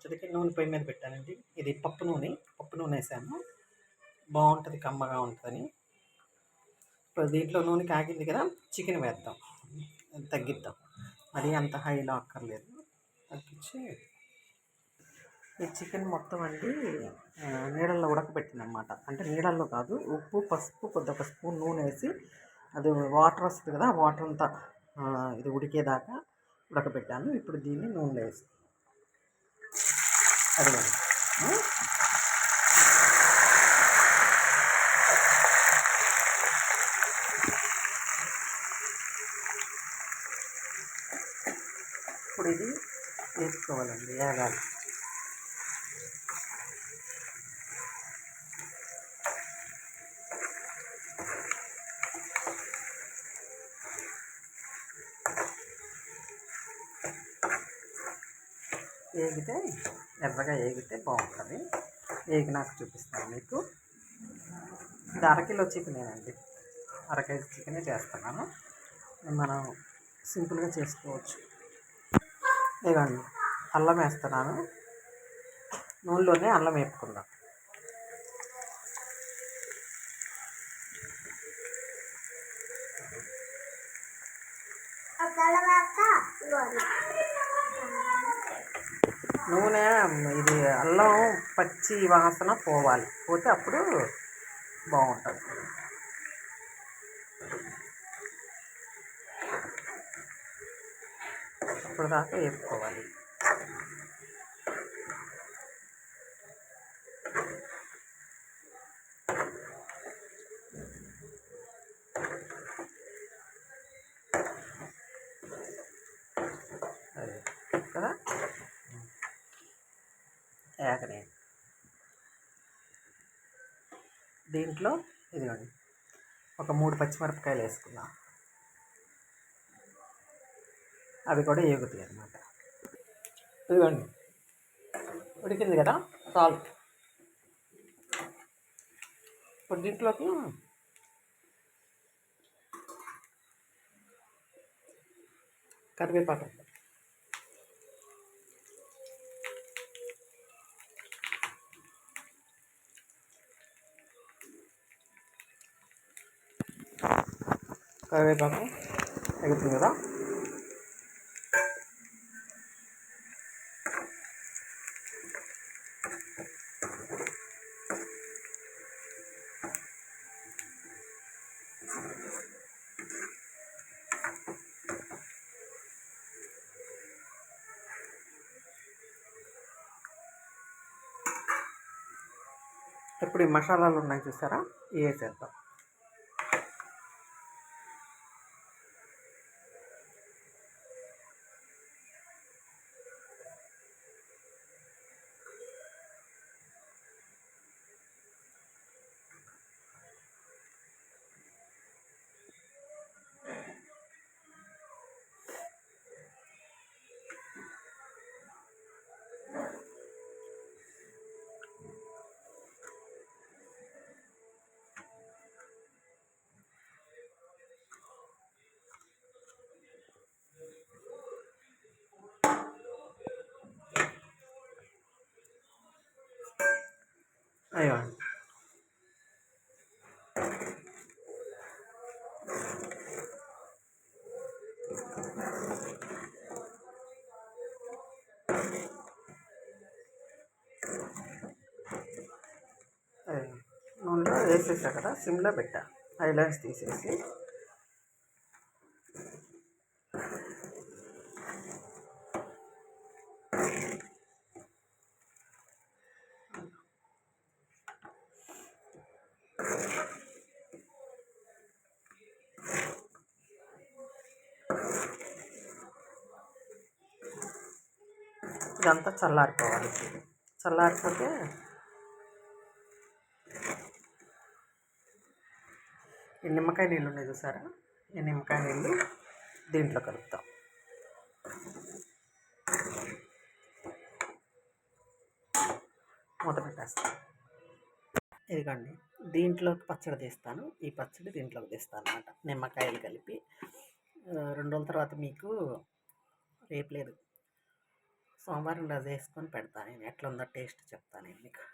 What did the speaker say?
పచ్చడికి నూనె పొయ్యి మీద పెట్టానండి. ఇది పప్పు నూనె పప్పు నూనె వేసాను. బాగుంటుంది కమ్మగా ఉంటుందని. ఇప్పుడు దీంట్లో నూనె కాగింది కదా చికెన్ వేద్దాం. తగ్గిద్దాం. మరీ అంత హైలో అక్కర్లేదు. తగ్గించి ఈ చికెన్ మొత్తం అండి నీడల్లో నీళ్ళల్లో ఉడకబెట్టింది అనమాట అంటే నీళ్ళల్లో కాదు ఉప్పు పసుపు కొద్ది ఒక స్పూన్ నూనె వేసి అది వాటర్ వస్తుంది కదా వాటర్ అంతా ఇది ఉడికేదాకా ఉడకబెట్టాను. ఇప్పుడు దీన్ని నూనెలో వేస్తాను. అడగండి. ఇప్పుడు ఇది నేర్చుకోవాలండి వేగాలి ఏగితే ఎర్రగా ఏగితే బాగుంటుంది. ఏగి నాకు చూపిస్తాను మీకు. ఇది అరకిలో చికెనేనండి అరకేజీ చికెనే చేస్తున్నాను. మనం సింపుల్గా చేసుకోవచ్చు. ఇదిగోండి అల్లం వేస్తున్నాను. నూనెలోనే అల్లం వేపుకుందాం. నూనె ఇది అల్లం పచ్చి వాసన పోవాలి. పోతే అప్పుడు బాగుంటుంది. అప్పుడు దాకా వేసుకోవాలి అది కదా ఏకనే దీంట్లో ఇదిగోండి. ఒక మూడు పచ్చిమిరపకాయలు వేసుకుందాం అవి కూడా ఏగుతాయి అన్నమాట. ఇదిగోండి. ఉడికింది కదా? సాల్ట్ ఇప్పుడు దీంట్లోకి కరివేపాకు కరివేపాకు ఎగుతుంది కదా. ఇప్పుడు ఈ మసాలాలు ఉన్నాయి చూసారా? ఇవే చేద్దాం. అయ్యో. అయ్యో. నూనెలో వేసేసా కదా సిమ్లో పెట్టా. ఐలాండ్స్ తీసేసి. ఇదంతా చల్లారిపోవాలి. చల్లారిపోతే ఈ నిమ్మకాయ నీళ్ళు ఉన్నాయి చూసారా? ఈ నిమ్మకాయ నీళ్ళు దీంట్లో కలుపుతాం. మూత పెట్టేస్తాను ఇదిగోండి దీంట్లోకి పచ్చడి తీస్తాను. ఈ పచ్చడి దీంట్లోకి తీస్తాను అనమాట నిమ్మకాయలు కలిపి. రెండు రోజుల తర్వాత మీకు రేపు లేదు. సోమవారం రోజు వేసుకొని పెడతాను నేను. ఎట్లా ఉందో టేస్ట్ చెప్తాను నేను మీకు.